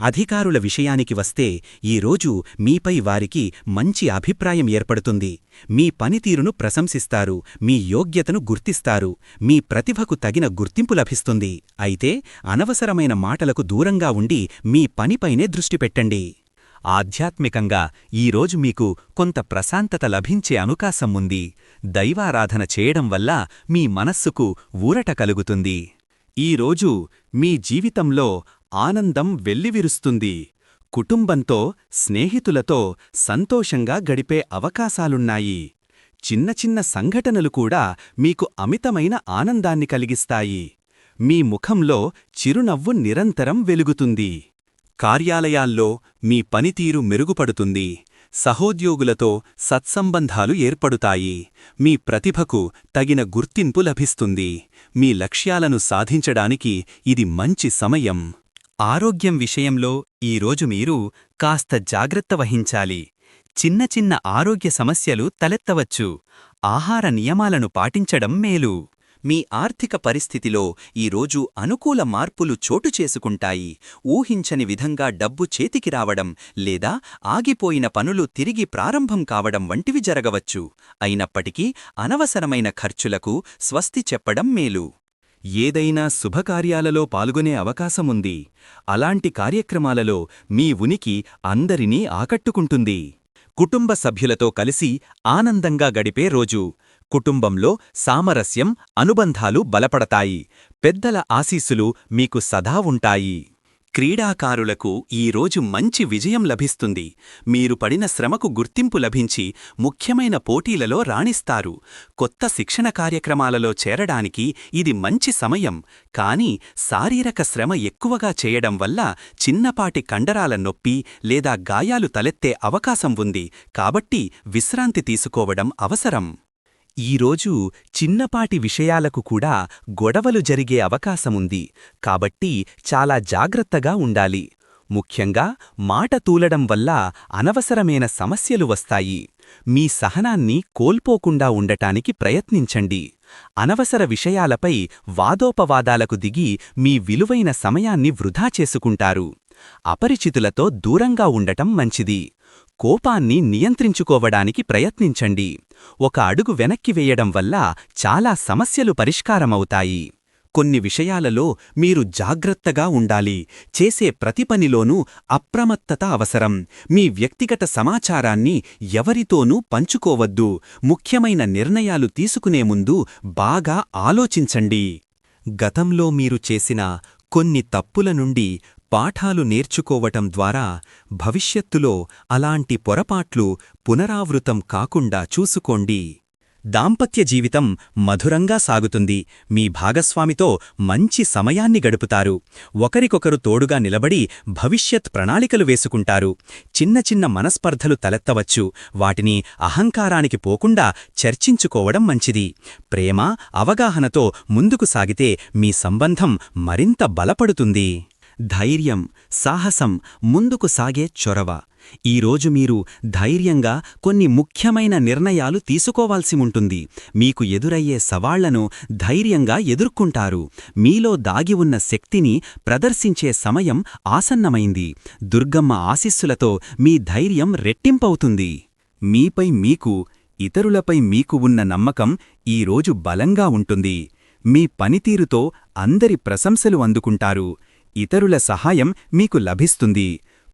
అధికారుల విషయానికి వస్తే ఈరోజు మీపై వారికి మంచి అభిప్రాయం ఏర్పడుతుంది. మీ పనితీరును ప్రశంసిస్తారు మీ యోగ్యతను గుర్తిస్తారు మీ ప్రతిభకు తగిన గుర్తింపు లభిస్తుంది. అయితే అనవసరమైన మాటలకు దూరంగా ఉండి మీ పనిపైనే దృష్టి పెట్టండి. ఆధ్యాత్మికంగా ఈరోజు మీకు కొంత ప్రశాంతత లభించే అనుకాశం ఉంది. దైవారాధన చేయడం వల్ల మీ మనస్సుకు ఊరట కలుగుతుంది. ఈరోజు మీ జీవితంలో ఆనందం వెల్లివిరుస్తుంది. కుటుంబంతో స్నేహితులతో సంతోషంగా గడిపే అవకాశాలున్నాయి. చిన్న చిన్న సంఘటనలు కూడా మీకు అమితమైన ఆనందాన్ని కలిగిస్తాయి. మీ ముఖంలో చిరునవ్వు నిరంతరం వెలుగుతుంది. కార్యాలయాల్లో మీ పనితీరు మెరుగుపడుతుంది. సహోద్యోగులతో సత్సంబంధాలు ఏర్పడుతాయి. మీ ప్రతిభకు తగిన గుర్తింపు లభిస్తుంది. మీ లక్ష్యాలను సాధించడానికి ఇది మంచి సమయం. ఆరోగ్యం విషయంలో ఈరోజు మీరు కాస్త జాగ్రత్త వహించాలి. చిన్న చిన్న ఆరోగ్య సమస్యలు తలెత్తవచ్చు. ఆహార నియమాలను పాటించడం మేలు. మీ ఆర్థిక పరిస్థితిలో ఈరోజు అనుకూల మార్పులు చోటు చేసుకుంటాయి. ఊహించని విధంగా డబ్బు చేతికి రావడం లేదా ఆగిపోయిన పనులు తిరిగి ప్రారంభం కావడం వంటివి జరగవచ్చు. అయినప్పటికీ అనవసరమైన ఖర్చులకు స్వస్తి చెప్పడం మేలు. ఏదైనా శుభకార్యాలలో పాల్గొనే అవకాశముంది. అలాంటి కార్యక్రమాలలో మీ ఉనికి అందరినీ ఆకట్టుకుంటుంది. కుటుంబ సభ్యులతో కలిసి ఆనందంగా గడిపే రోజు. కుటుంబంలో సామరస్యం అనుబంధాలు బలపడతాయి. పెద్దల ఆశీస్సులు మీకు సదా ఉంటాయి. క్రీడాకారులకు ఈరోజు మంచి విజయం లభిస్తుంది. మీరు పడిన శ్రమకు గుర్తింపు లభించి ముఖ్యమైన పోటీలలో రాణిస్తారు. కొత్త శిక్షణ కార్యక్రమాలలో చేరడానికి ఇది మంచి సమయం. కానీ శారీరక శ్రమ ఎక్కువగా చేయడం వల్ల చిన్నపాటి కండరాల నొప్పి లేదా గాయాలు తలెత్తే అవకాశం ఉంది. కాబట్టి విశ్రాంతి తీసుకోవడం అవసరం. ఈరోజు చిన్నపాటి విషయాలకు కూడా గొడవలు జరిగే అవకాశముంది. కాబట్టి చాలా జాగ్రత్తగా ఉండాలి. ముఖ్యంగా మాట తూలడం వల్ల అనవసరమైన సమస్యలు వస్తాయి. మీ సహనాన్ని కోల్పోకుండా ఉండటానికి ప్రయత్నించండి. అనవసర విషయాలపై వాదోపవాదాలకు దిగి మీ విలువైన సమయాన్ని వృధా చేసుకుంటారు. అపరిచితులతో దూరంగా ఉండటం మంచిది. కోపాన్ని నియంత్రించుకోవడానికి ప్రయత్నించండి. ఒక అడుగు వెనక్కి వేయడం వల్ల చాలా సమస్యలు పరిష్కారమవుతాయి. కొన్ని విషయాలలో మీరు జాగ్రత్తగా ఉండాలి. చేసే ప్రతి పనిలోనూ అప్రమత్తత అవసరం. మీ వ్యక్తిగత సమాచారాన్ని ఎవరితోనూ పంచుకోవద్దు. ముఖ్యమైన నిర్ణయాలు తీసుకునే ముందు బాగా ఆలోచించండి. గతంలో మీరు చేసిన కొన్ని తప్పుల నుండి పాఠాలు నేర్చుకోవటం ద్వారా భవిష్యత్తులో అలాంటి పొరపాట్లు పునరావృతం కాకుండా చూసుకోండి. దాంపత్య జీవితం మధురంగా సాగుతుంది. మీ భాగస్వామితో మంచి సమయాన్ని గడుపుతారు. ఒకరికొకరు తోడుగా నిలబడి భవిష్యత్ ప్రణాళికలు వేసుకుంటారు. చిన్న చిన్న మనస్పర్ధలు తలెత్తవచ్చు. వాటిని అహంకారానికి పోకుండా చర్చించుకోవడం మంచిది. ప్రేమ అవగాహనతో ముందుకు సాగితే మీ సంబంధం మరింత బలపడుతుంది. ధైర్యం సాహసం ముందుకు సాగే చొరవ. ఈరోజు మీరు ధైర్యంగా కొన్ని ముఖ్యమైన నిర్ణయాలు తీసుకోవాల్సి ఉంటుంది. మీకు ఎదురయ్యే సవాళ్ళను ధైర్యంగా ఎదుర్కొంటారు. మీలో దాగి ఉన్న శక్తిని ప్రదర్శించే సమయం ఆసన్నమైంది. దుర్గమ్మ ఆశిస్సులతో మీ ధైర్యం రెట్టింపవుతుంది. మీపై మీకు ఇతరులపై మీకు ఉన్న నమ్మకం ఈరోజు బలంగా ఉంటుంది. మీ పనితీరుతో అందరి ప్రశంసలు అందుకుంటారు. ఇతరుల సహాయం మీకు లభిస్తుంది.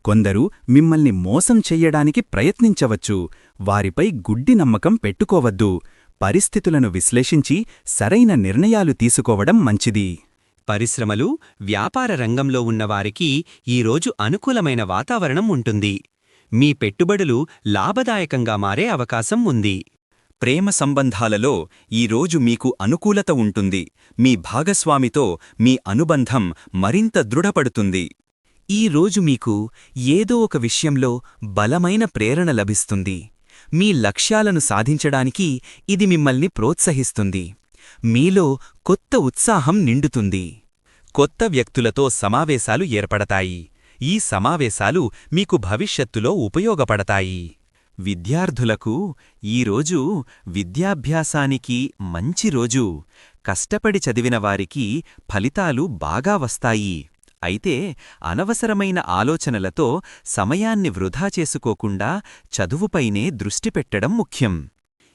కొందరు మిమ్మల్ని మోసం చెయ్యడానికి ప్రయత్నించవచ్చు. వారిపై గుడ్డి నమ్మకం పెట్టుకోవద్దు. పరిస్థితులను విశ్లేషించి సరైన నిర్ణయాలు తీసుకోవడం మంచిది. పరిశ్రమలు వ్యాపార రంగంలో ఉన్నవారికి ఈరోజు అనుకూలమైన వాతావరణం ఉంటుంది. మీ పెట్టుబడులు లాభదాయకంగా మారే అవకాశం ఉంది. ప్రేమ సంబంధాలలో ఈరోజు మీకు అనుకూలత ఉంటుంది. మీ భాగస్వామితో మీ అనుబంధం మరింత దృఢపడుతుంది. ఈ రోజు మీకు ఏదో ఒక విషయంలో బలమైన ప్రేరణ లభిస్తుంది. మీ లక్ష్యాలను సాధించడానికి ఇది మిమ్మల్ని ప్రోత్సహిస్తుంది. మీలో కొత్త ఉత్సాహం నిండుతుంది. కొత్త వ్యక్తులతో సమావేశాలు ఏర్పడతాయి. ఈ సమావేశాలు మీకు భవిష్యత్తులో ఉపయోగపడతాయి. విద్యార్థులకు ఈరోజు విద్యాభ్యాసానికి మంచి రోజు. కష్టపడి చదివిన వారికి ఫలితాలు బాగా వస్తాయి. అయితే అనవసరమైన ఆలోచనలతో సమయాన్ని వృధా చేసుకోకుండా చదువుపైనే దృష్టి పెట్టడం ముఖ్యం.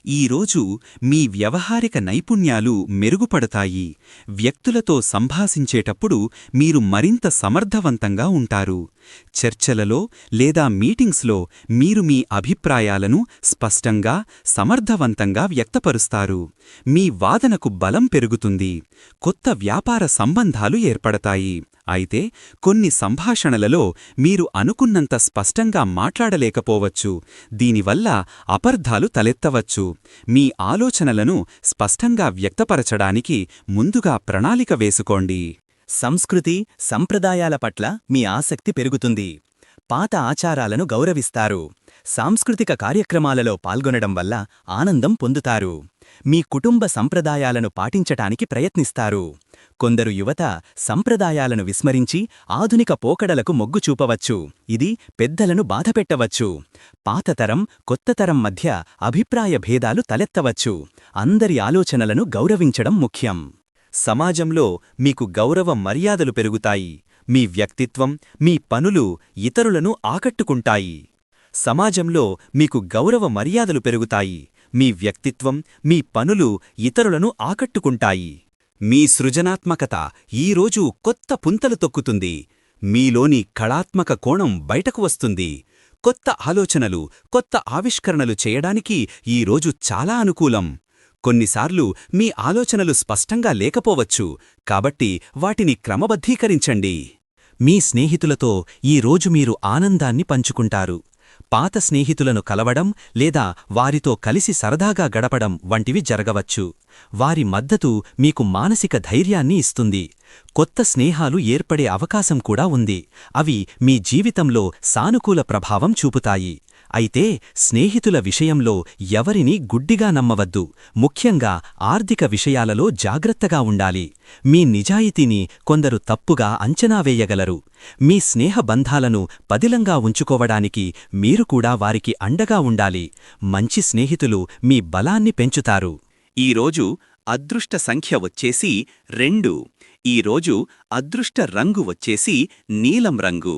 ఈరోజు మీ వ్యవహారిక నైపుణ్యాలు మెరుగుపడతాయి. వ్యక్తులతో సంభాషించేటప్పుడు మీరు మరింత సమర్థవంతంగా ఉంటారు. చర్చలలో లేదా మీటింగ్స్లో మీరు మీ అభిప్రాయాలను స్పష్టంగా సమర్థవంతంగా వ్యక్తపరుస్తారు. మీ వాదనకు బలం పెరుగుతుంది. కొత్త వ్యాపార సంబంధాలు ఏర్పడతాయి. అయితే కొన్ని సంభాషణలలో మీరు అనుకున్నంత స్పష్టంగా మాట్లాడలేకపోవచ్చు. దీనివల్ల అపర్ధాలు తలెత్తవచ్చు. మీ ఆలోచనలను స్పష్టంగా వ్యక్తపరచడానికి ముందుగా ప్రణాళిక వేసుకోండి. సంస్కృతి సంప్రదాయాల పట్ల మీ ఆసక్తి పెరుగుతుంది. పాత ఆచారాలను గౌరవిస్తారు. సాంస్కృతిక కార్యక్రమాలలో పాల్గొనడం వల్ల ఆనందం పొందుతారు. మీ కుటుంబ సంప్రదాయాలను పాటించటానికి ప్రయత్నిస్తారు. కొందరు యువత సంప్రదాయాలను విస్మరించి ఆధునిక పోకడలకు మొగ్గు చూపవచ్చు. ఇది పెద్దలను బాధపెట్టవచ్చు. పాతతరం కొత్తతరం మధ్య అభిప్రాయ భేదాలు తలెత్తవచ్చు. అందరి ఆలోచనలను గౌరవించడం ముఖ్యం. సమాజంలో మీకు గౌరవ మర్యాదలు పెరుగుతాయి. మీ వ్యక్తిత్వం మీ పనులు ఇతరులను ఆకట్టుకుంటాయి. సమాజంలో మీకు గౌరవ మర్యాదలు పెరుగుతాయి. మీ వ్యక్తిత్వం మీ పనులు ఇతరులను ఆకట్టుకుంటాయి. మీ సృజనాత్మకత ఈరోజు కొత్త పుంతలు తొక్కుతుంది. మీలోని కళాత్మక కోణం బయటకు వస్తుంది. కొత్త ఆలోచనలు కొత్త ఆవిష్కరణలు చేయడానికి ఈరోజు చాలా అనుకూలం. కొన్నిసార్లు మీ ఆలోచనలు స్పష్టంగా లేకపోవచ్చు కాబట్టి వాటిని క్రమబద్ధీకరించండి. మీ స్నేహితులతో ఈరోజు మీరు ఆనందాన్ని పంచుకుంటారు. పాత స్నేహితులను కలవడం లేదా వారితో కలిసి సరదాగా గడపడం వంటివి జరగవచ్చు. వారి మద్దతు మీకు మానసిక ధైర్యాన్ని ఇస్తుంది. కొత్త స్నేహాలు ఏర్పడే అవకాశం కూడా ఉంది. అవి మీ జీవితంలో సానుకూల ప్రభావం చూపుతాయి. అయితే స్నేహితుల విషయంలో ఎవరినీ గుడ్డిగా నమ్మవద్దు. ముఖ్యంగా ఆర్థిక విషయాలలో జాగ్రత్తగా ఉండాలి. మీ నిజాయితీని కొందరు తప్పుగా అంచనా వేయగలరు. మీ స్నేహ బంధాలను పదిలంగా ఉంచుకోవడానికి మీరు కూడా వారికి అండగా ఉండాలి. మంచి స్నేహితులు మీ బలాన్ని పెంచుతారు. ఈరోజు అదృష్ట సంఖ్య వచ్చేసి రెండు. ఈరోజు అదృష్ట రంగు వచ్చేసి నీలం రంగు.